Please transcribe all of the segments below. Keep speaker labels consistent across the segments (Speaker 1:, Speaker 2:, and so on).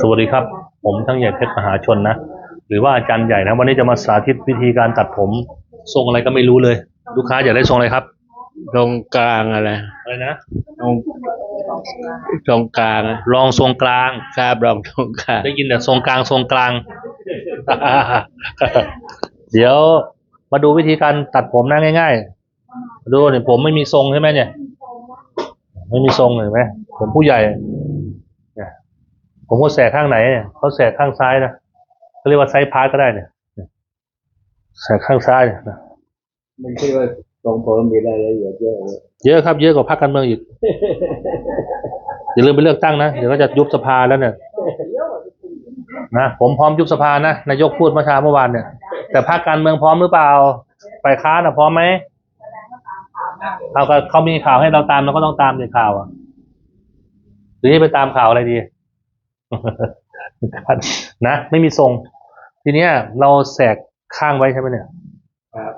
Speaker 1: สวัสดีครับ ผมทั้งใหญ่เพชรมหาชนนะ หรือว่าอาจารย์ใหญ่นะ วันนี้จะมาสาธิตวิธีการตัดผม ทรงอะไรก็ไม่รู้เลย ลูกค้าอยากได้ทรงอะไรครับ
Speaker 2: ตรงกลางอะไร
Speaker 1: อะไรนะ
Speaker 2: ตรงตรงกลางอะ
Speaker 1: ลองทรงกลาง
Speaker 2: ทราบรองตรงกลาง
Speaker 1: ได้ยินแต่ทรงกลางทรงกลาง เดี๋ยวมาดูวิธีการตัดผมนะง่ายๆ ดูเนี่ยผมไม่มีทรงใช่ไหมเนี่ย ไม่มีทรงเห็นไหมผมผู้ใหญ่เนี่ย ผมก็แสกข้างไหนเนี่ยเขาแสกข้างซ้ายนะเขาเรียกว่าไซส์พาร์ทก็ได้เนี่ยเนี่ยแสกข้างซ้ายเนี่ยนะ
Speaker 2: ไม่ใช่ว่าตรงผมมีรายละเอียดเยอะเลย
Speaker 1: เยอะครับเยอะกว่าพรรคการเมืองอีกอย่าลืมไปเลือกตั้งนะเดี๋ยวก็จะยุบสภาแล้วเนี่ยนะผมพร้อมยุบสภานะนายกพูดเมื่อเช้าเมื่อวานเนี่ย แต่พรรคการเมืองพร้อมหรือเปล่าฝ่ายค้านนะพร้อมไหมเอาก็เขามีข่าวให้เราตามเราก็ต้องตามในข่าวอะหรือจะไปตามข่าวอะไรดี นะ ไม่มีทรง ทีเนี้ย เราแสกข้างไว้ใช่ไหมเนี่ย
Speaker 2: ครับ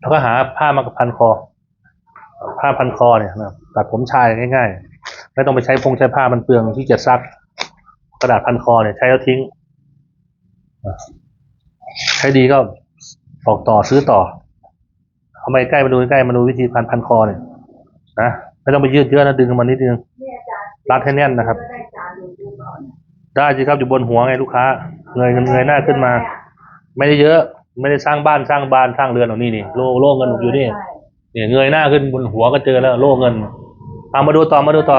Speaker 1: แล้วก็หาผ้ามากับพันคอ ผ้าพันคอเนี่ยนะตัดผมชายง่ายๆ ไม่ต้องไปใช้พงใช้ผ้ามันเปลืองที่จะซัก กระดาษพันคอเนี่ยใช้แล้วทิ้งอะใช้ดีก็บอกต่อซื้อต่อเอามาใกล้มาดูใกล้มาดูวิธีพันพันคอเนี่ยนะไม่ต้องไปยืดเยอะนะดึงมันนิดนึง รัดให้แน่นนะครับ ได้สิครับอยู่บนหัวไงลูกค้า เงยเงยหน้าขึ้นมา ไม่ได้เยอะ ไม่ได้สร้างบ้านสร้างบ้านสร้างเรือนหรอกนี่นี่โล่โล่เงินอยู่นี่เนี่ยเงยหน้าขึ้นบนหัวก็เจอแล้ว โล่เงินเอามาดูต่อมาดูต่อ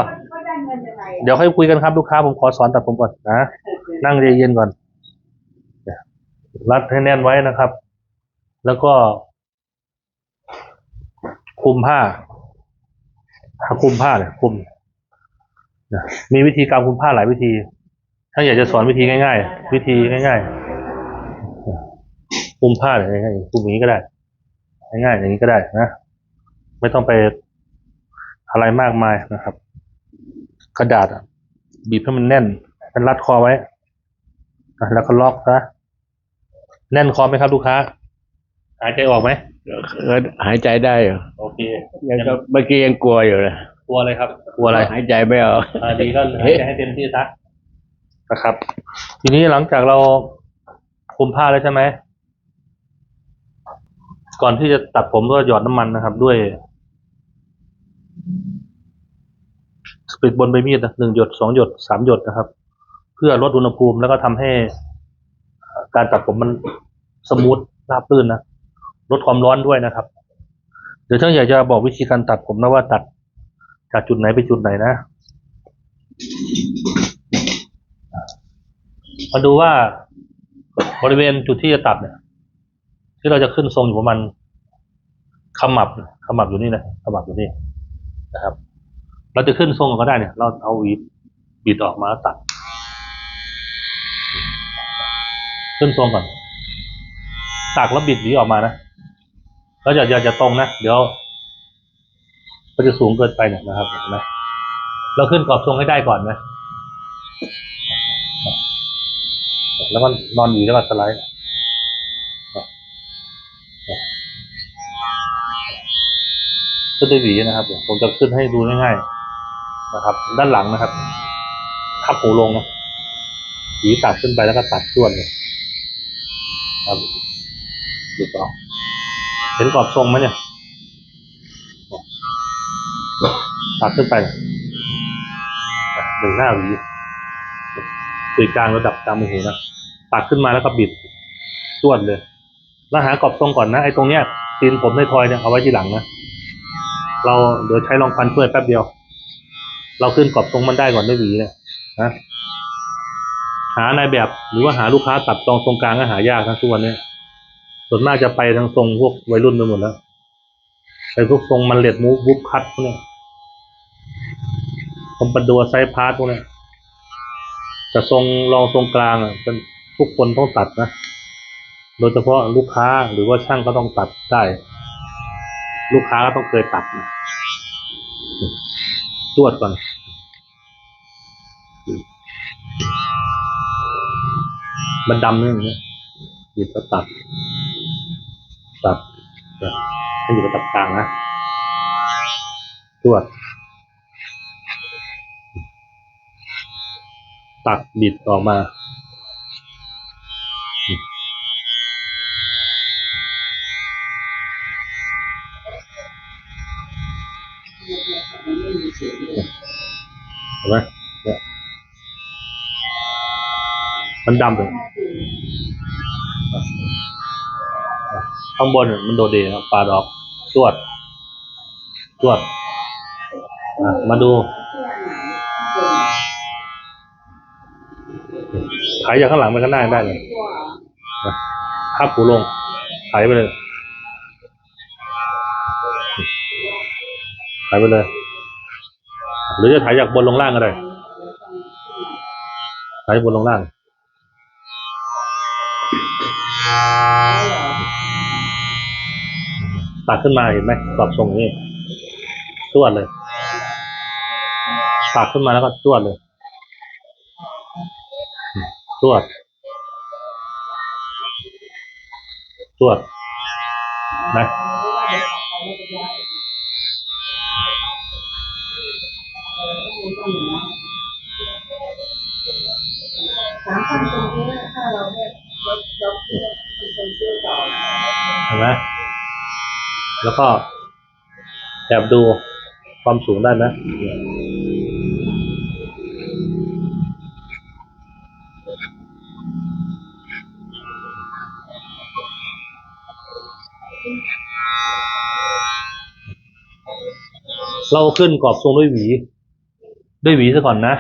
Speaker 1: เดี๋ยวค่อยคุยกันครับลูกค้าผมขอสอนตัดผมก่อนนะนั่งใจเย็นก่อนรัดให้แน่นไว้นะครับ แล้วก็ คุมผ้าคุมผ้าเนี่ยคุม มีวิธีการคุมผ้าหลายวิธีถ้าอยากจะสอนวิธีง่าย ๆ วิธีง่ายๆคุมผ้าเนี่ยง่ายๆคุมอย่างนี้ก็ได้ ง่ายๆอย่างนี้ก็ได้นะไม่ต้องไปอะไรมากมายนะครับ กระดาษอะบีบให้มันแน่นมันรัดคอไว้อะแล้วก็ล็อกนะแน่นคอไหมครับลูกค้า หายใจออกไหม
Speaker 2: เออหายใจได้เหรอ
Speaker 1: โอเค
Speaker 2: ยังก็เมื่อกี้ยังกลัวอยู่เลย
Speaker 1: กลัวอะไรครับกลัวอะไร
Speaker 2: หายใจไม่ออก
Speaker 1: อ่าดีก็หายใจให้เต็มที่ซะนะครับ ทีนี้หลังจากเราคุมผ้าแล้วใช่ไหมก่อนที่จะตัดผมก็หยอดน้ำมันนะครับ ด้วยสปิดบนใบมีดนะหนึ่งหยดสองหยดสามหยดนะครับ เพื่อลดอุณหภูมิแล้วก็ทำให้การตัดผมมันสมูทราบรื่นนะลดความร้อนด้วยนะครับ เดี๋ยวช่างอยากจะบอกวิธีการตัดผมนะว่าตัด จากจุดไหนไปจุดไหนนะ มาดูว่าบริเวณจุดที่จะตัดเนี่ย ที่เราจะขึ้นทรงอยู่ประมาณขมับขมับอยู่นี่นะขมับอยู่นี่นะครับ เราจะขึ้นทรงก็ได้เนี่ย เราเอาวีบิดออกมาตัด ขึ้นทรงก่อนตักแล้วบิดหวีออกมานะแล้วอย่าอย่าอย่าตรงนะ เดี๋ยว ก็จะสูงเกินไปเนี่ยนะครับเห็นไหมเราขึ้นกรอบทรงให้ได้ก่อนนะแล้วก็นอนอยู่แล้วก็สไลด์ขึ้นด้วยหวีนะครับผมจะขึ้นให้ดูง่ายๆนะครับ ด้านหลังนะครับ ทับหูลงนะหวีตัดขึ้นไปแล้วก็ตัดส่วนเลยครับดูต่อเห็นกรอบทรงไหมเนี่ย ตัดขึ้นไปหนึ่งหน้าหวีตุยกลางระดับกลางมือหูนะตัดขึ้นมาแล้วก็บิดจวดเลย แล้วหากรอบทรงก่อนนะไอ้ตรงเนี้ยตีนผมในทอยเนี่ยเอาไว้ทีหลังนะเราเดี๋ยวใช้รองฟันช่วยแป๊บเดียว เราขึ้นกรอบทรงมันได้ก่อนด้วยหวีเนี่ยนะหาในแบบหรือว่าหาลูกค้าตัดรงทรงกลางก็หายากนะทุกวันเนี้ยส่วนมากจะไปทางทรงพวกวัยรุ่นไปหมดแล้วไปพวกทรงมันเล็ดมูฟวุบคัดพวกเนี้ ยผมประดัวไซพาร์ทพวกนี้ยแต่ทรงรองทรงกลางอะเป็นทุกคนต้องตัดนะ โดยเฉพาะลูกค้าหรือว่าช่างก็ต้องตัดได้ ลูกค้าก็ต้องเคยตัดนะตรวจก่อนมันดำเนี่ยอย่างเงี้ยหยิบก็ตัด ตัดให้อยู่ระดับกลางนะตรวจ ตักบิดออกมา เห็นไหมเนี่ยมันดำเลยข้างบนมันโดดเด่นครับปาดอกจวดจวดมาดู ไถจากข้างหลังไปข้างหน้าได้เลยนะทับหูลงไถไปเลยไถไปเลย หรือจะไถจากบนลงล่างก็ได้ไถบนลงล่างตักขึ้นมาเห็นไหมกรอบทรงนี้จวดเลยตักขึ้นมาแล้วก็จวดเลย จวจว
Speaker 3: มพันตรงนี้ถ้าเราเนี่ยลดลดเป็นเชื่อต่อ
Speaker 1: เห็นไหมแล้วก็แอบดูความสูงได้ไหม เราขึ้นกรอบทรงด้วยหวี ด้วยหวีซะก่อนนะ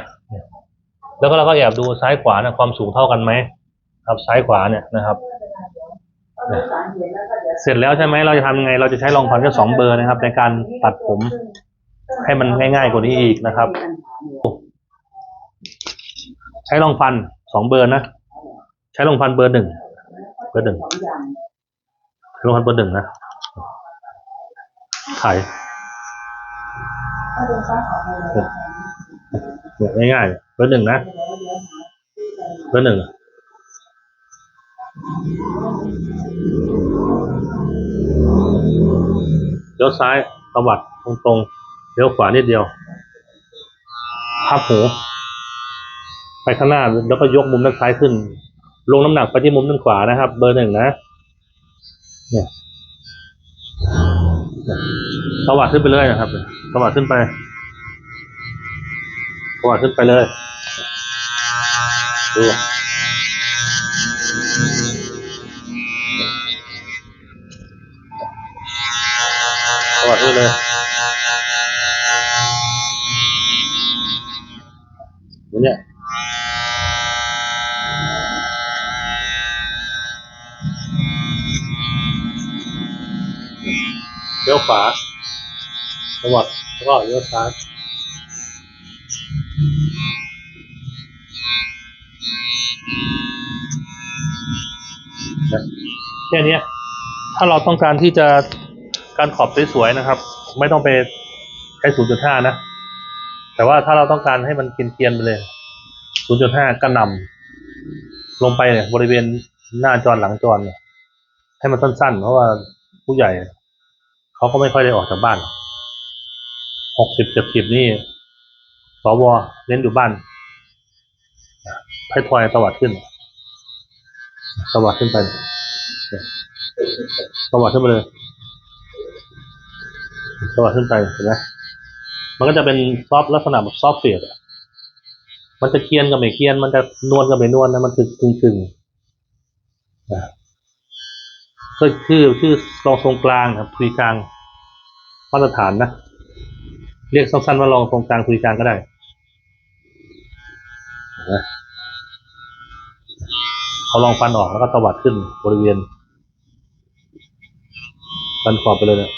Speaker 1: แล้วก็เราก็แอบดูซ้ายขวานะความสูงเท่ากันไหมครับซ้ายขวาเนี่ยนะครับ เสร็จแล้วใช่ไหมเราจะทำยังไง เราจะใช้รองพันแค่สองเบอร์นะครับ ในการตัดผม ให้มันง่ายๆกว่านี้อีกนะครับ ใช้รองฟันสองเบอร์นะใช้รองฟันเบอร์หนึ่งเบอร์หนึ่ง
Speaker 3: สองอย่าง
Speaker 1: ใช้รองฟันเบอร์หนึ่งนะ ไข
Speaker 3: ถ้าเป็นฟ้าขาวเลย
Speaker 1: เนี่ง่ายๆเบอร์หนึ่งนะเบอร์หนึ่งเลี้ยวซ้ายตวัดตรงๆเลี้ยวขวานิดเดียวพับหู ไปข้างหน้าแล้วก็ยกมุมด้านซ้ายขึ้น ลงน้ำหนักไปที่มุมด้านขวานะครับ เบอร์หนึ่งนะ เนี่ย เนี่ยตวัดขึ้นไปเลยนะครับสวัดขึ้นไปสวัดขึ้นไปเลยดูสวัดขึ้นเลย ขวาสวัสดแล้วก็เลี้ยวซ้ายนะแค่นี้ถ้าเราต้องการที่จะการขอบสวยๆนะครับ ไม่ต้องไปใช้ 0.5 นะ แต่ว่าถ้าเราต้องการให้มันเกรียนๆไปเลย 0.5 กระนำลงไปเนี่ยบริเวณหน้าจอหลังจอเนี่ยให้มันสั้นๆ เพราะว่าผู้ใหญ่ เขาก็ไม่ค่อยได้ออกจากบ้านหกสิบเจ็ดสิบนี่สวเน้นอยู่บ้านให้ทอยตวัดขึ้นตวัดขึ้นไปเนี่ยตวัดขึ้นไปเลยตวัดขึ้นไปเห็นไหมมันก็จะเป็นซอฟลักษณะแบบซอฟเฟียดมันจะเคียนกับไม่เคียน มันจะนวลกับไม่นวลนะ มันคือกึ่งกึ่งๆนะ ก็ชื่อชื่อรองทรงกลางครับทุยกลางมาตรฐานนะเรียกสั้นๆว่ารองทรงกลางทุยกลางก็ได้เห็นไหมเอารองฟันออกแล้วก็ตวัดขึ้นบริเวณฟันขอบไปเลยเนี่ย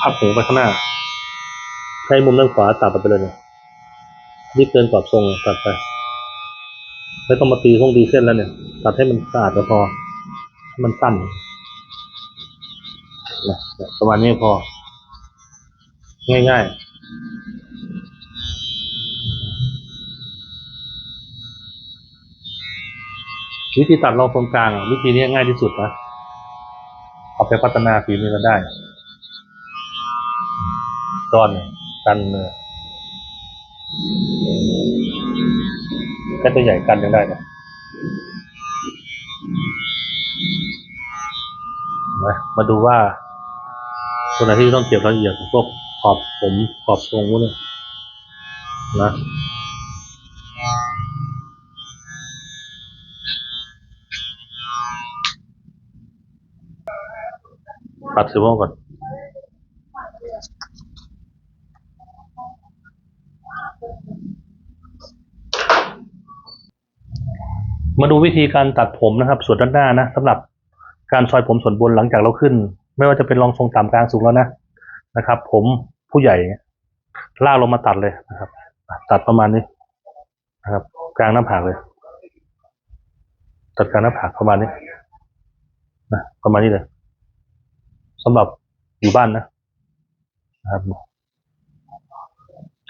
Speaker 1: พับหูไปข้างหน้า ใช้มุมด้านขวาตัดไปเลยเนี่ย รีบเกินกรอบทรงตัดไปไม่ต้องมาตีพวกดีเส้นแล้วเนี่ย ตัดให้มันสะอาดก็พอให้มันสั้นนะประมาณนี้พอ ง่ายๆวิธีตัดรองตรงกลางวิธีนี้ง่ายที่สุดนะเอาไปพัฒนาฝีมือกันได้ก้อนกันเนื้อ แค่ตัวใหญ่กันยังได้นะมามาดูว่าตัวไหนที่ต้องเก็บรายละเอียดพวกขอบผมขอบทรงพวกนี้นะปัดเซโมก่อน มาดูวิธีการตัดผมนะครับ ส่วนด้านหน้านะสำหรับการซอยผมส่วนบนหลังจากเราขึ้น ไม่ว่าจะเป็นรองทรงต่ำกลางสูงแล้วนะนะครับ ผมผู้ใหญ่ลากลงมาตัดเลยนะครับ ตัดประมาณนี้นะครับ กลางหน้าผากเลย ตัดกลางหน้าผากประมาณนี้นะประมาณนี้เลยสำหรับอยู่บ้านนะนะครับ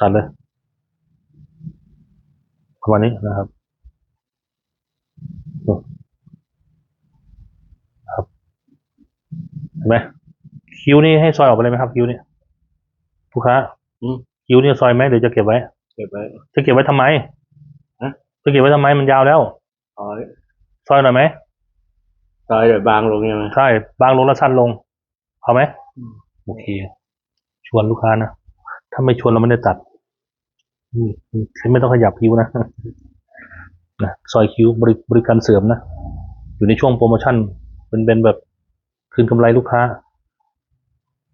Speaker 1: ตัดเลยประมาณนี้นะครับ ครับเห็นไหมคิ้วนี่ให้ซอยออกไปเลยไหมครับ คิ้วนี่ลูกค้า
Speaker 2: อืม
Speaker 1: คิ้วนี่ซอยไหมหรือจะเก็บไว้
Speaker 2: เก็บไว้
Speaker 1: จะเก็บไว้ทำไม
Speaker 2: ฮะ
Speaker 1: จะเก็บไว้ทำไมมันยาวแล้ว
Speaker 2: อ๋อ
Speaker 1: ซอยหน่อยไหม
Speaker 2: ซอยแบบบางลงใช่ไหม
Speaker 1: ใช่ บางลงแล้วสั้นลงเอาไหม
Speaker 2: อืม
Speaker 1: โอเค ชวนลูกค้านะ ถ้าไม่ชวนเราไม่ได้ตัดอืมไม่ต้องขยับคิ้วนะ นะซอยคิ้วบริบริการเสริมนะ อยู่ในช่วงโปรโมชั่นเป็นเป็นแบบคืนกำไรลูกค้า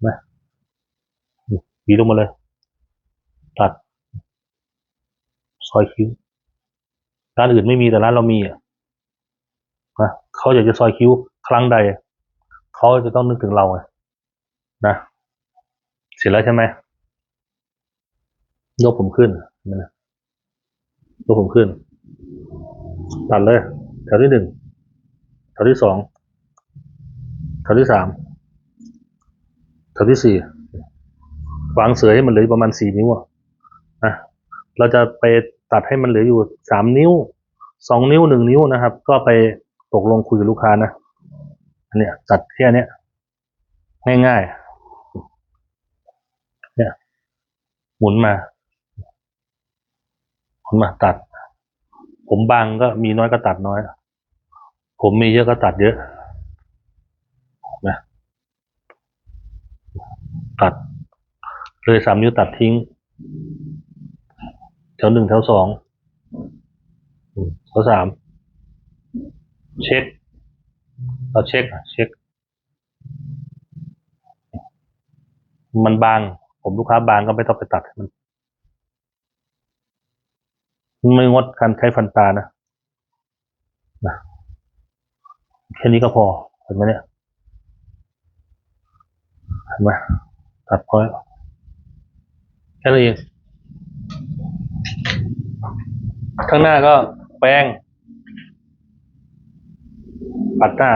Speaker 1: นะหวีลงมาเลย ตัด ซอยคิ้วร้านอื่นไม่มีแต่ร้านเรามีอะนะเขาอยากจะซอยคิ้วครั้งใด เขาจะต้องนึกถึงเราไงนะเสร็จแล้วใช่ไหมยกผมขึ้นนะยกผมขึ้น ตัดเลย แถวที่หนึ่งแถวที่สองแถวที่สามแถวที่สี่วางเสือให้มันเหลืออประมาณสี่นิ้วนะเราจะไปตัดให้มันเหลืออยู่สามนิ้วสองนิ้วหนึ่งนิ้วนะครับ ก็ไปตกลงคุยกับลูกค้านะอันเนี้ยตัดแค่เนี้ยง่ายๆเนี่ยหมุนมาหมุนมาตัด ผมบางก็มีน้อยก็ตัดน้อย ผมมีเยอะก็ตัดเยอะนะตัด เลยสามนิ้วตัดทิ้ง แถวหนึ่งแถวสองแถวสามเช็คเราเช็คเช็ค มันบาง ผมลูกค้าบางก็ไม่ต้องไปตัดมัน ไม่งดการใช้ฟันปลานะนะแค่นี้ก็พอเห็นไหมเนี่ยเห็นไหมตัดพอแล้วแค่นี้นเองข้างหน้าก็แป้ง ปัดหน้า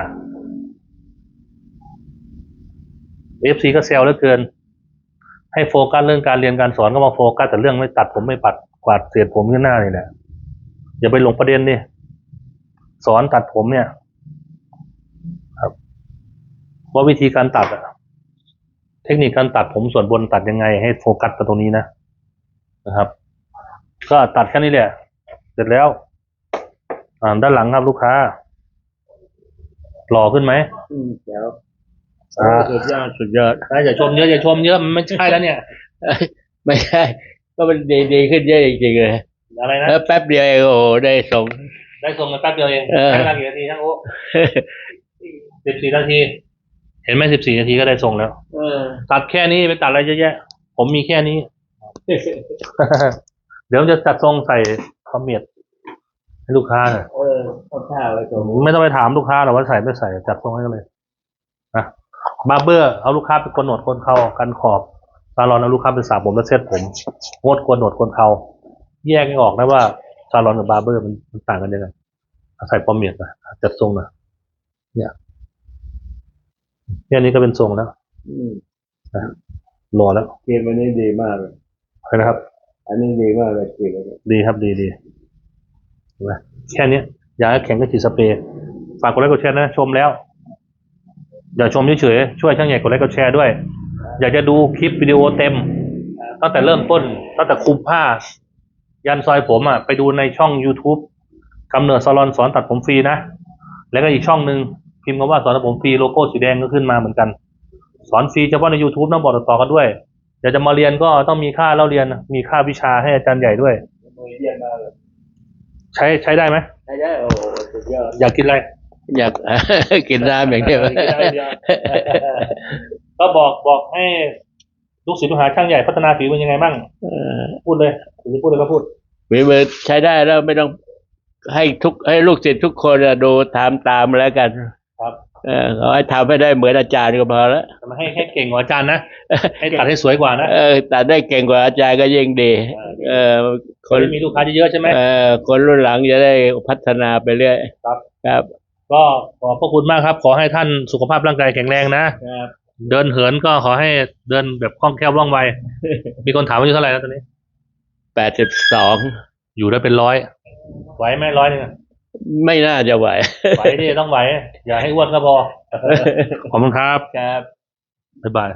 Speaker 1: FC ก็เซลเหลือเกิน ให้โฟกัสเรื่องการเรียนการสอนก็มาโฟกัสแต่เรื่องไม่ตัดผมไม่ปัด กวาดเศษผมข้างหน้านี่แหละอย่าไปหลงประเด็นดิสอนตัดผมเนี่ย ครับ ว่าวิธีการตัดอะเทคนิคการตัดผมส่วนบนตัดยังไง ให้โฟกัสไปตรงนี้นะนะครับ ก็ตัดแค่นี้แหละ เสร็จแล้วอ่าด้านหลังครับลูกค้า หล่อขึ้นไหม
Speaker 2: อืมเดี๋ยว
Speaker 1: อ่า
Speaker 2: สุดยอดสุดยอด
Speaker 1: อย่าชมเยอะอย่าชมเยอะมันไม่ใช่แล้วเนี่ย
Speaker 2: ไม่ใช่ ก็มันดีดีขึ้นเยอะจริงๆเลย
Speaker 1: อะไรนะ
Speaker 2: แล้วแป๊บเดียวเองโอ้โหได้ส่ง
Speaker 1: ได้ส่งกันแป๊บเดียวเอง
Speaker 2: เออ
Speaker 1: ใช้เวลากี่นาทีช่างโอ้สิบสี่นาที เห็นไหมสิบสี่นาทีก็ได้ส่งแล้ว
Speaker 2: เออ
Speaker 1: ตัดแค่นี้ไปตัดอะไรเยอะแยะ ผมมีแค่นี้ เดี๋ยวจะจัดทรงใส่คอมเมียดให้ลูกค้าหน่อย
Speaker 2: เออเอาท่าไว้ตรง
Speaker 1: ไม่ต้องไปถามลูกค้าหรอกว่าใส่ไม่ใส่จัดทรงให้กันเลยนะบาร์เบอร์ เอาลูกค้าไปกนหนวดคนเขากันขอบ ซาลอนเอาลูกค้าไปสระผมแล้วเซ็ตผมงดกนหนวดคนเขาแยกให้ออกนะว่าซาลอนกับบาร์เบอร์มันมันต่างกันยังไงใส่คอมเมียดนะจัดทรงนะเนี่ยเนี่ยอันนี้ก็เป็นทรงแล้ว
Speaker 2: อืม
Speaker 1: รอแล้ว
Speaker 2: เกมอันนี้ดีมากเลย
Speaker 1: เห็นนะครับ
Speaker 2: อันนี้ดีมากเลยเกมอันนี้
Speaker 1: ดีครับดีดีเห็นไหมแค่เนี้ยอยากให้แข็งก็ฉีดสเปรย์ฝากกดไลค์กดแชร์นะชมแล้วอย่าชมเฉยๆช่วยช่างใหญ่กดไลค์กดแชร์ด้วย อยากจะดูคลิปวิดีโอเต็ม ตั้งแต่เริ่มต้นตั้งแต่คุมผ้า ยันซอยผมอะไปดูในช่อง youtube กำเนิดซอลอนสอนตัดผมฟรีนะ แล้วก็อีกช่องหนึ่งพิมพ์คำว่าสอนตัดผมฟรีโลโก้สีแดงก็ขึ้นมาเหมือนกัน สอนฟรีเฉพาะใน youtube ต้องบอกต่อๆกันด้วย อยากจะมาเรียนก็ต้องมีค่าเล่าเรียน มีค่าวิชาให้อาจารย์ใหญ่ด้วย
Speaker 4: มือเยี่ยมมากเลย
Speaker 1: ใช้ใช้ได้ไหม
Speaker 4: ใช่ได้โอ้โหสุดยอด
Speaker 1: อยากกินอะไร
Speaker 2: อยากกินน้ำอย่างเดียว
Speaker 1: กินได้เดียวก็บอกบอกให้ลูกศิษย์ลูกหาช่างใหญ่พัฒนาฝีมือยังไงบ้าง
Speaker 2: เออ
Speaker 1: พูดเลยถึงจะพูดเลยก็พูด
Speaker 2: ฝีมือใช้ได้แล้วไม่ต้องให้ทุกให้ลูกศิษย์ทุกคนอะดูทำตามแล้วกัน
Speaker 1: ครับ
Speaker 2: เออเขาให้ทำให้ได้เหมือนอาจารย์ก็พอแล้ว
Speaker 1: แต่มาให้ให้เก่งกว่าอาจารย์นะให้ตัดให้สวยกว่านะ
Speaker 2: เออแต่ได้เก่งกว่าอาจารย์ก็ยิ่งดี เออค
Speaker 1: คนนมีลูกค้าเยอะๆใช่ไหม
Speaker 2: เออคนรุ่นหลังจะได้พัฒนาไปเรื่อย
Speaker 1: ครับ
Speaker 2: ครับ
Speaker 1: ก็ขอบพระคุณมากครับ ขอให้ท่านสุขภาพร่างกายแข็งแรงนะ
Speaker 2: ครับ
Speaker 1: เดินเหินก็ขอให้เดินแบบคล่องแคล่วว่องไว มีคนถามว่าอายุเท่าไหร่แล้วตอนนี้
Speaker 2: แปดสิบสอง
Speaker 1: อยู่ได้เป็นร้อย ไหวไหมร้อยหนึงอะ
Speaker 2: ไม่น่าจะไหว
Speaker 1: ไหวดิต้องไหว อย่าให้อ้วนก็พอ ขอบคุณครับ
Speaker 2: ครับ
Speaker 1: บ๊ายบาย